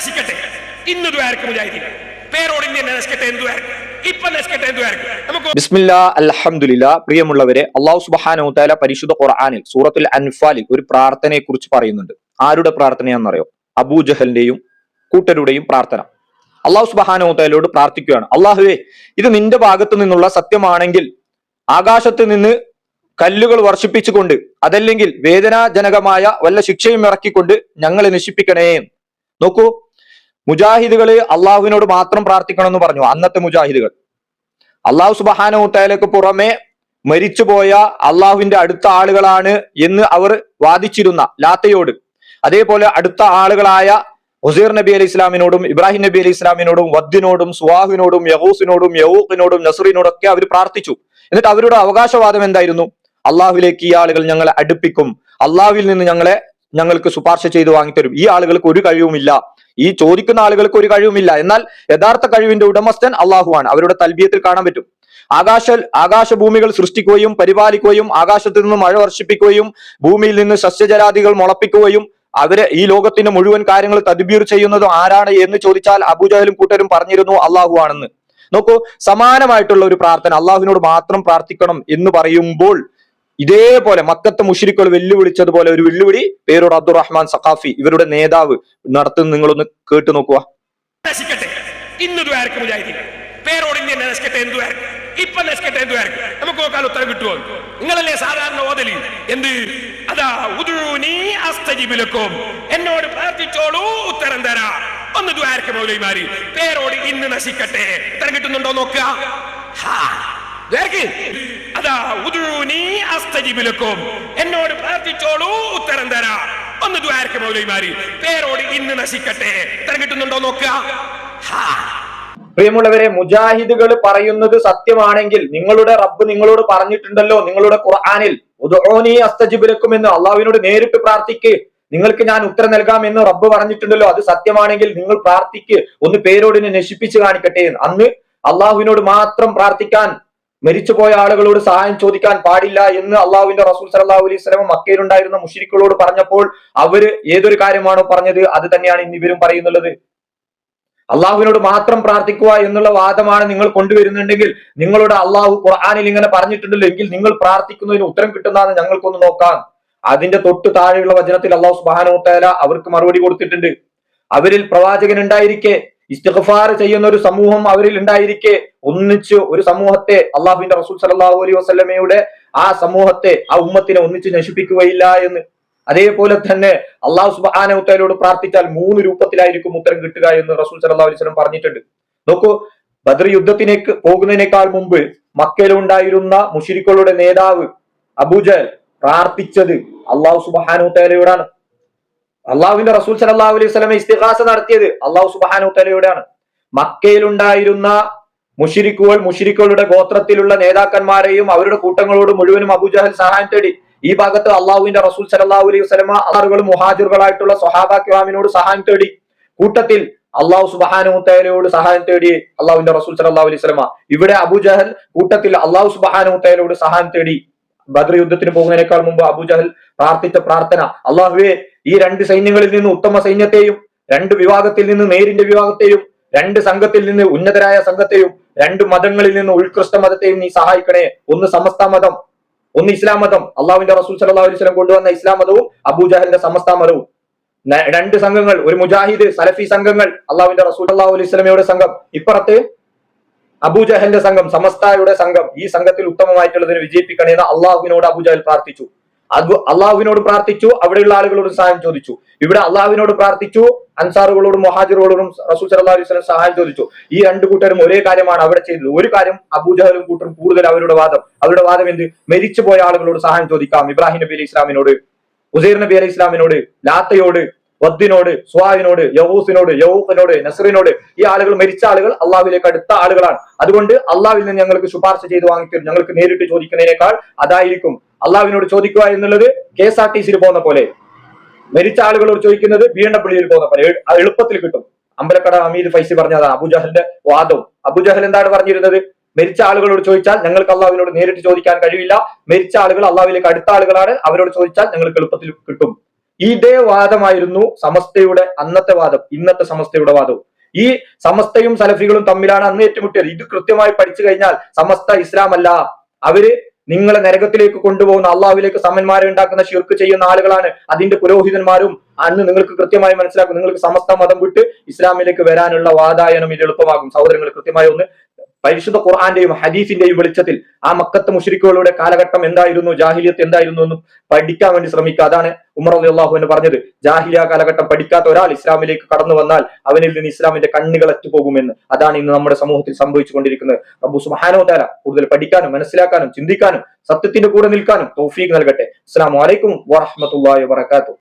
നശിക്കട്ടെ. ഇന്ന് ദ്വാരക്ക് മുജാഹിദീൻ? പേരോട് ഇന്ത്യ നശിക്കട്ടെ എന്ത് ഇപ്പൊ പ്രിയമുള്ളവരെ അള്ളാഹു പരിശുദ്ധ ഖുർആാനിൽ സൂറത്തുൽ അൻഫാലിൽ ഒരു പ്രാർത്ഥനയെ കുറിച്ച് പറയുന്നുണ്ട്. ആരുടെ പ്രാർത്ഥനയാണെന്നറിയോ? അബൂജഹലിന്റെയും കൂട്ടരുടെയും പ്രാർത്ഥന. അള്ളാഹു സുബ്ഹാനഹു തആലയോട് പ്രാർത്ഥിക്കുകയാണ്. അള്ളാഹുവേ ഇത് നിന്റെ ഭാഗത്തു നിന്നുള്ള സത്യമാണെങ്കിൽ ആകാശത്ത് നിന്ന് കല്ലുകൾ വർഷിപ്പിച്ചുകൊണ്ട് അതല്ലെങ്കിൽ വേദനാജനകമായ വല്ല ശിക്ഷയും ഇറക്കിക്കൊണ്ട് ഞങ്ങളെ നശിപ്പിക്കണേ. നോക്കൂ മുജാഹിദുകൾ അള്ളാഹുവിനോട് മാത്രം പ്രാർത്ഥിക്കണം എന്ന് പറഞ്ഞു. അന്നത്തെ മുജാഹിദുകൾ. അള്ളാഹു സുബഹാനൂത്തയിലേക്ക് പുറമെ മരിച്ചുപോയ അള്ളാഹുവിന്റെ അടുത്ത ആളുകളാണ് എന്ന് അവർ വാദിച്ചിരുന്ന ലാത്തയോട്. അതേപോലെ അടുത്ത ആളുകളായ ഹുസൈർ നബി അലി ഇസ്ലാമിനോടും ഇബ്രാഹിം നബി അലി ഇസ്ലാമിനോടും വദ്ദിനോടും സുവാഹിനോടും യഹൂസിനോടും യഹൂഖിനോടും നസറിനോടും ഒക്കെ അവർ പ്രാർത്ഥിച്ചു. എന്നിട്ട് അവരുടെ അവകാശവാദം എന്തായിരുന്നു? അള്ളാഹുവിലേക്ക് ഈ ആളുകൾ ഞങ്ങളെ അടുപ്പിക്കും. അള്ളാഹുവിൽ നിന്ന് ഞങ്ങളെ ഞങ്ങൾക്ക് ശുപാർശ ചെയ്ത് വാങ്ങിത്തരും. ഈ ആളുകൾക്ക് ഒരു കഴിവുമില്ല. ഈ ചോദിക്കുന്ന ആളുകൾക്ക് ഒരു കഴിവുമില്ല. എന്നാൽ യഥാർത്ഥ കഴിവിന്റെ ഉടമസ്ഥൻ അള്ളാഹുവാണ് അവരുടെ തൽബിയത്തിൽ കാണാൻ പറ്റും. ആകാശ ആകാശഭൂമികൾ സൃഷ്ടിക്കുകയും പരിപാലിക്കുകയും ആകാശത്ത് നിന്ന് മഴ വർഷിപ്പിക്കുകയും ഭൂമിയിൽ നിന്ന് സസ്യജലാദികൾ മുളപ്പിക്കുകയും അവരെ ഈ ലോകത്തിന്റെ മുഴുവൻ കാര്യങ്ങൾ തദ്ബീർ ചെയ്യുന്നത് ആരാണ് എന്ന് ചോദിച്ചാൽ അബുജഹലും കൂട്ടരും പറഞ്ഞിരുന്നു അള്ളാഹു ആണെന്ന്. നോക്കൂ സമാനമായിട്ടുള്ള ഒരു പ്രാർത്ഥന അള്ളാഹുവിനോട് മാത്രം പ്രാർത്ഥിക്കണം എന്ന് പറയുമ്പോൾ ഇതേപോലെ മക്കത്തെ മുഷിരിക്കൾ വെല്ലുവിളിച്ചതുപോലെ ഒരു വെല്ലുവിളി പേരോട് അബ്ദുറഹ്മാൻ സഖാഫി ഇവരുടെ നേതാവ് നടത്തുന്ന നിങ്ങളൊന്ന് കേട്ടു നോക്കുക. ഇപ്പൊ നശിക്കട്ടെ എന്ത് ദ്വാരക്ക് നമുക്ക് നോക്കാൻ ഉത്തരം കിട്ടുമോ? നിങ്ങളല്ലേ സാധാരണ ഓതലി? എന്ത്? അതാ ഉദുനി അസ്തജിബിലക്കും. എന്നോട് പ്രാർത്ഥിച്ചോളൂ ഉത്തരം തരാ. ഒന്ന് ദ്വാരക്ക് മൗലൈമാരി പേരോട് ഇന്ന് നശിക്കട്ടെ. ഉത്തരം കിട്ടുന്നുണ്ടോ നോക്കുക. അതാ ഉദുനി അസ്തജിബിലക്കും. എന്നോട് പ്രാർത്ഥിച്ചോളൂ ഉത്തരം തരാ. ഒന്ന് ദ്വാരക്ക് മൗലൈമാരി പേരോട് ഇന്ന് നശിക്കട്ടെ. ഉത്തരം കിട്ടുന്നുണ്ടോ നോക്കുക ഹാ. പ്രിയമുള്ളവരെ മുജാഹിദുകൾ പറയുന്നത് സത്യമാണെങ്കിൽ നിങ്ങളുടെ റബ്ബ് നിങ്ങളോട് പറഞ്ഞിട്ടുണ്ടല്ലോ നിങ്ങളുടെ ഖുർആാനിൽ. ഉദോനി അസ്തജിബിലക്കും എന്ന് അള്ളാഹുവിനോട് നേരിട്ട് പ്രാർത്ഥിക്ക്. നിങ്ങൾക്ക് ഞാൻ ഉത്തരം നൽകാം എന്ന് റബ്ബ് പറഞ്ഞിട്ടുണ്ടല്ലോ അത് സത്യമാണെങ്കിൽ നിങ്ങൾ പ്രാർത്ഥിക്ക്. ഒന്ന് പേരോടിനെ നശിപ്പിച്ച് കാണിക്കട്ടെ അന്ന് അള്ളാഹുവിനോട് മാത്രം പ്രാർത്ഥിക്കാൻ മരിച്ചുപോയ ആളുകളോട് സഹായം ചോദിക്കാൻ പാടില്ല എന്ന് അള്ളാഹുവിന്റെ റസൂൽ സലാഹു അലൈഹി സ്വലം മക്കയിലുണ്ടായിരുന്ന മുഷിരിക്കളോട് പറഞ്ഞപ്പോൾ അവർ ഏതൊരു കാര്യമാണോ പറഞ്ഞത് അത് തന്നെയാണ് ഇന്ന് ഇവരും പറയുന്നുള്ളത്. അള്ളാഹുവിനോട് മാത്രം പ്രാർത്ഥിക്കുക എന്നുള്ള വാദമാണ് നിങ്ങൾ കൊണ്ടുവരുന്നുണ്ടെങ്കിൽ നിങ്ങളുടെ അള്ളാഹു ഖുർആാനിൽ ഇങ്ങനെ പറഞ്ഞിട്ടുണ്ടല്ലോ എങ്കിൽ നിങ്ങൾ പ്രാർത്ഥിക്കുന്നതിന് ഉത്തരം കിട്ടുന്നതെന്ന് ഞങ്ങൾക്കൊന്ന് നോക്കാം. അതിന്റെ തൊട്ട് താഴെയുള്ള വചനത്തിൽ അള്ളാഹു സുബാനോ തേല അവർക്ക് മറുപടി കൊടുത്തിട്ടുണ്ട്. അവരിൽ പ്രവാചകൻ ഉണ്ടായിരിക്കെ ഇസ്തിഗ്ഫാർ ചെയ്യുന്ന ഒരു സമൂഹം അവരിൽ ഉണ്ടായിരിക്കെ ഒന്നിച്ചു ഒരു സമൂഹത്തെ അള്ളാഹുവിന്റെ റസൂൽ സലാഹു അലൈഹി വസ്ലമയുടെ ആ സമൂഹത്തെ ആ ഉമ്മത്തിനെ ഒന്നിച്ച് നശിപ്പിക്കുകയില്ല എന്ന്. അതേപോലെ തന്നെ അള്ളാഹു സുബാന സുബാനോട് പ്രാർത്ഥിച്ചാൽ മൂന്ന് രൂപത്തിലായിരിക്കും ഉത്തരം കിട്ടുക എന്ന് റസൂൽ സല്ലല്ലാഹു അലൈഹി സ്വലം പറഞ്ഞിട്ടുണ്ട്. നോക്കൂ ബദർ യുദ്ധത്തിനേക്ക് പോകുന്നതിനേക്കാൾ മുമ്പ് മക്കയിലുണ്ടായിരുന്ന മുഷിരിക്കളുടെ നേതാവ് അബൂജൽ പ്രാർത്ഥിച്ചത് അള്ളാഹു സുബാനു അള്ളാഹുവിന്റെ റസൂൽ സല്ലല്ലാഹു അലൈഹി സ്വലമെ ഇസ്തിഹാസ നടത്തിയത് അള്ളാഹു സുബാനുത്തലയുടെയാണ് മക്കയിലുണ്ടായിരുന്ന മുഷിരിക്കുകൾ മുഷിരിക്കുകളുടെ ഗോത്രത്തിലുള്ള നേതാക്കന്മാരെയും അവരുടെ കൂട്ടങ്ങളോട് മുഴുവനും അബുജഹൽ സഹായം തേടി ഈ ഭാഗത്ത് അള്ളാഹുവിന്റെ റസൂൽ സല്ലല്ലാഹു അലൈഹി വസല്ലമ ആറുകളും മുഹാജിറുകളായിട്ടുള്ള സ്വഹാബ കിറാമിനോട് സഹായം തേടി കൂട്ടത്തിൽ അള്ളാഹു സുബാനുത്തലയോട് സഹായം തേടി അള്ളാഹുവിന്റെ റസൂൽ സല്ലല്ലാഹു അലൈഹി സ്വലമ ഇവിടെ അബുജഹൽ കൂട്ടത്തിൽ അള്ളാഹു സുബാനുത്തലയോട് സഹായം തേടി ബദർ യുദ്ധത്തിന് പോകുന്നതിനേക്കാൾ മുമ്പ് അബുജഹൽ പ്രാർത്ഥിച്ച പ്രാർത്ഥന. അള്ളാഹുവെ ഈ രണ്ട് സൈന്യങ്ങളിൽ നിന്ന് ഉത്തമ സൈന്യത്തെയും രണ്ട് വിഭാഗത്തിൽ നിന്ന് നേരിന്റെ വിഭാഗത്തെയും രണ്ട് സംഘത്തിൽ നിന്ന് ഉന്നതരായ സംഘത്തെയും രണ്ട് മതങ്ങളിൽ നിന്ന് ഉത്കൃഷ്ട മതത്തെയും നീ സഹായിക്കണേ. ഒന്ന് സമസ്ത മതം ഒന്ന് ഇസ്ലാം മതം. അള്ളാഹുവിന്റെ റസൂൽ സല്ലാ അലൈഹി വസല്ലം കൊണ്ടുവന്ന ഇസ്ലാം മതവും അബൂജഹലിന്റെ സമസ്ത മതവും. രണ്ട് സംഘങ്ങൾ ഒരു മുജാഹിദ് സലഫി സംഘങ്ങൾ അള്ളാഹുവിന്റെ റസൂൽ അള്ളാഹു അലൈഹി സ്വലമയുടെ സംഘം. ഇപ്പുറത്ത് അബൂജഹലിന്റെ സംഘം സമസ്തയുടെ സംഘം. ഈ സംഘത്തിൽ ഉത്തമമായിട്ടുള്ളതിനെ വിജയിപ്പിക്കണേ എന്ന് അള്ളാഹുവിനോട് അബൂജഹൽ പ്രാർത്ഥിച്ചു. അത് അള്ളാഹുവിനോട് പ്രാർത്ഥിച്ചു അവിടെയുള്ള ആളുകളോട് സഹായം ചോദിച്ചു. ഇവിടെ അള്ളാഹുവിനോട് പ്രാർത്ഥിച്ചു അൻസാറുകളോടും മൊഹാജിറുകളോടും റസൂൽ സല്ലാ അലൈഹി വസല്ലം സഹായം ചോദിച്ചു. ഈ രണ്ട് കൂട്ടരും ഒരേ കാര്യമാണ് അവിടെ ചെയ്തത്. ഒരു കാര്യം അബൂജഹലും കൂട്ടരും കൂടുതൽ അവരുടെ വാദം. അവരുടെ വാദം എന്ത്? മരിച്ചുപോയ ആളുകളോട് സഹായം ചോദിക്കാം. ഇബ്രാഹിം നബി അലൈഹി ഇസ്ലാമിനോട് ഉസൈർ നബി അലൈഹി ഇസ്ലാമിനോട് ലാത്തയോട് വദ്ദിനോട് സ്വാഹിനോട് യഹൂസിനോട് യഹൂഖിനോട് നസറിനോട് ഈ ആളുകൾ മരിച്ച ആളുകൾ അള്ളാഹുവിലേക്ക് അടുത്ത ആളുകളാണ്. അതുകൊണ്ട് അള്ളാഹുവിൽ നിന്ന് ഞങ്ങൾക്ക് ശുപാർശ ചെയ്ത് വാങ്ങിത്തരും. ഞങ്ങൾക്ക് നേരിട്ട് ചോദിക്കുന്നതിനേക്കാൾ അതായിരിക്കും അള്ളാഹുവിനോട് ചോദിക്കുക എന്നുള്ളത് കെ എസ് ആർ ടി സിയിൽ പോകുന്ന പോലെ. മരിച്ച ആളുകളോട് ചോദിക്കുന്നത് ബി എം ഡബ്ല്യൂയിൽ പോകുന്ന പോലെ. എളു- എളുപ്പത്തിൽ കിട്ടും. അമ്പലക്കട അമീദ് ഫൈസി പറഞ്ഞതാണ് അബുജഹലിന്റെ വാദവും. അബുജഹൽ എന്താണ് പറഞ്ഞിരുന്നത്? മരിച്ച ആളുകളോട് ചോദിച്ചാൽ ഞങ്ങൾക്ക് അള്ളാഹുവിനോട് നേരിട്ട് ചോദിക്കാൻ കഴിയില്ല. മരിച്ച ആളുകൾ അള്ളാഹുവിലേക്ക് അടുത്ത ആളുകളാണ്. അവരോട് ചോദിച്ചാൽ ഞങ്ങൾക്ക് എളുപ്പത്തിൽ കിട്ടും. ഇതേ വാദമായിരുന്നു സമസ്തയുടെ അന്നത്തെ വാദം ഇന്നത്തെ സമസ്തയുടെ വാദവും. ഈ സമസ്തയും സലഫികളും തമ്മിലാണ് അന്ന് ഏറ്റുമുട്ടിയത്. ഇത് കൃത്യമായി പഠിച്ചു കഴിഞ്ഞാൽ സമസ്ത ഇസ്ലാം അല്ല അവർ നിങ്ങളെ നരകത്തിലേക്ക് കൊണ്ടുപോകുന്ന അള്ളാഹുവിലേക്ക് സമന്മാരെ ഉണ്ടാക്കുന്ന ഷിർക്ക് ചെയ്യുന്ന ആളുകളാണ്. അതിന്റെ പുരോഹിതന്മാരും അന്ന് നിങ്ങൾക്ക് കൃത്യമായി മനസ്സിലാക്കും. നിങ്ങൾക്ക് സമസ്ത മതം വിട്ട് ഇസ്ലാമിലേക്ക് വരാനുള്ള വാതായനം ഇത് എളുപ്പമാകും. സഹോദരങ്ങൾ കൃത്യമായി ഒന്ന് പരിശുദ്ധ ഖുർആന്റെയും ഹദീഫിന്റെയും വെളിച്ചത്തിൽ ആ മക്കത്ത് മുഷരിക്കുകളുടെ കാലഘട്ടം എന്തായിരുന്നു? ജാഹിലിയത്ത് എന്തായിരുന്നു എന്നും പഠിക്കാൻ വേണ്ടി ശ്രമിക്കുക. അതാണ് ഉമർ അലി അള്ളാഹു എന്ന് പറഞ്ഞത്. ജാഹിലിയ കാലഘട്ടം പഠിക്കാത്ത ഒരാൾ ഇസ്ലാമിലേക്ക് കടന്നു വന്നാൽ അവനിൽ നിന്ന് ഇസ്ലാമിന്റെ കണ്ണുകൾ അറ്റുപോകുമെന്ന് അതാണ് ഇന്ന് നമ്മുടെ സമൂഹത്തിൽ സംഭവിച്ചു കൊണ്ടിരിക്കുന്നത് റബ്ബു തആല കൂടുതൽ പഠിക്കാനും മനസ്സിലാക്കാനും ചിന്തിക്കാനും സത്യത്തിന്റെ കൂടെ നിൽക്കാനും തൗഫീഖ് നൽകട്ടെ. അസ്സലാമു വലൈക്കും വറഹ്മത്തുള്ളാഹി വബറകാതുഹു.